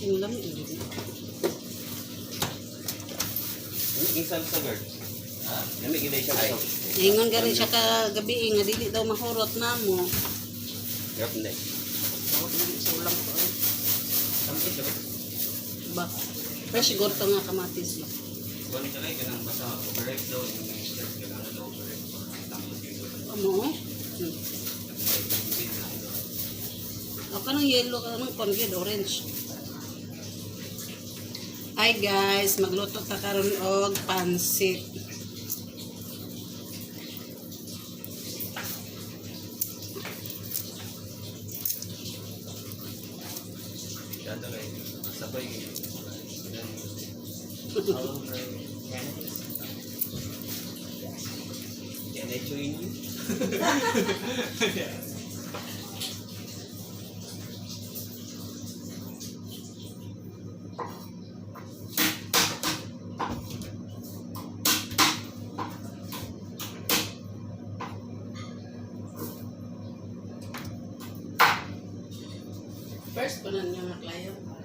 Yung lamig. hindi. Ano isang sa girl? Ha? Lamig gilay siya Ay. Ingon ka rin siya kagabi nga dili daw mahurot na mo. Hirap hindi. Tawag na sa ulam ko. eh. Samkit ka ba? Ba? Pero siguro to nga kamatis. eh. Kung ano kalay ka nang basta overripe daw yung stress ka lang daw overripe. Amo? Hmm. Ako nang yellow ka nang pangid, orange. Hi guys, magluto ta karon og pansit. Can I join you? First ko na niya mga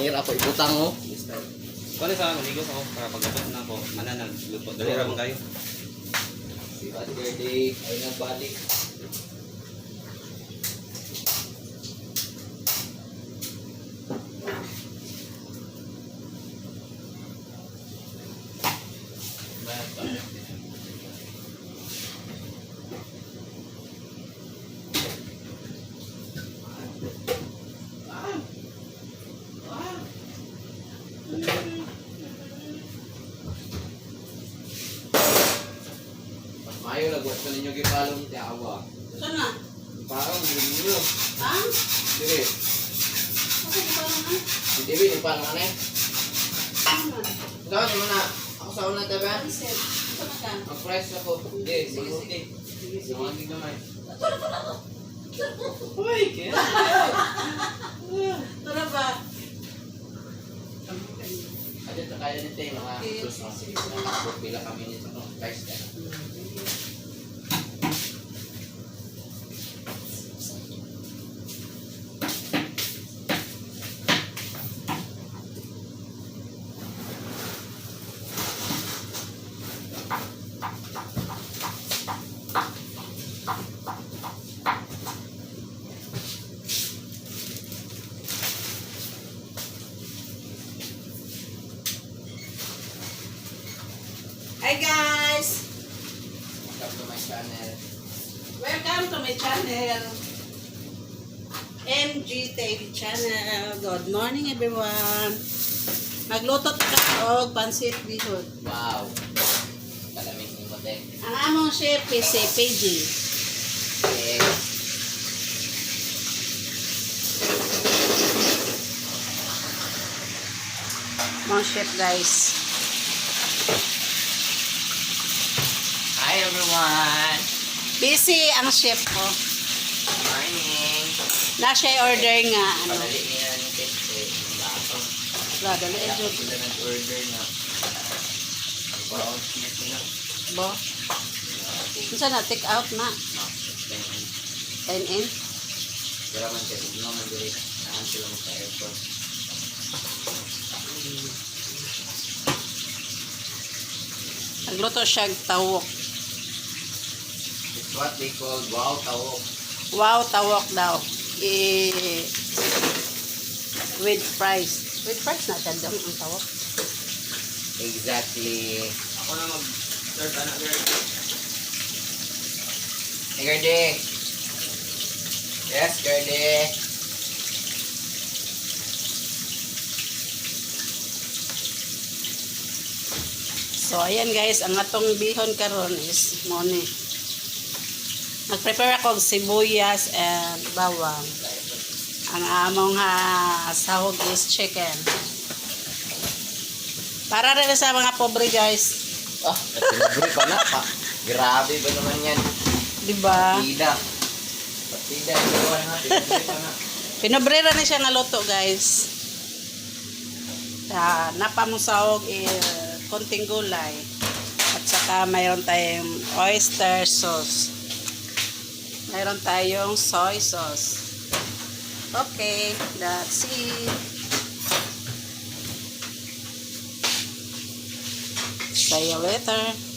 client. Kanir ako ibutang oh. Kung sa maligo ako para pagdapat na ako, mananag, luto. Dali ramang kayo. Si Ate Gertie ay nagbalik. Ninyo gipalong ti awa. Sana? Parang ninyo. Ha? Dire, Ako ba naman? si Dewi ni parang ano eh. Ikaw naman na. Ako sa una tabi. Price ako. Hindi, sige. Sige, sige. Yung aking gamay. Uy, kaya. Tara ba? Sa kaya nito yung mga Okay, sus no. sige, sige. Nakakabot pila kami nito no. Price Hi guys! Welcome to my channel. Welcome to my channel. MG TV channel. Good morning everyone. Magluto ta og pansit bihon. Wow. Kalamig ni Mote. Ang among chef is si PG. Yes. Mga chef guys. Ayan. Busy ang chef ko. Morning. Na siya order nga. Ano. Padali niya ni Pepe. Wala, dali. Wala ko sila na. Take out na. 10M. 10M? Wala man kayo. Hindi naman dali. Nahan sila mo sa airport. Nagluto siya tawok. What they call wow tawok. Wow, tawok daw. I with fries. With fries na siya daw ang tawok. Exactly. Ako na mag-serve anak girl. Hey, Gertie. Yes, Gertie. So, ayan guys, ang atong bihon karon is mo ni. Nag-prepare ako og sibuyas and bawang. Ang among ha sahog is chicken. Para rin sa mga pobre guys. Ah, libre pa na pa. Grabe ba naman yan? Di ba? Partida. Partida. Iwan na. Siya nga luto guys. Sa napamusawog eh, konting gulay. At saka mayroon tayong oyster sauce. Mayroon tayong soy sauce. Okay, that's it. See you later.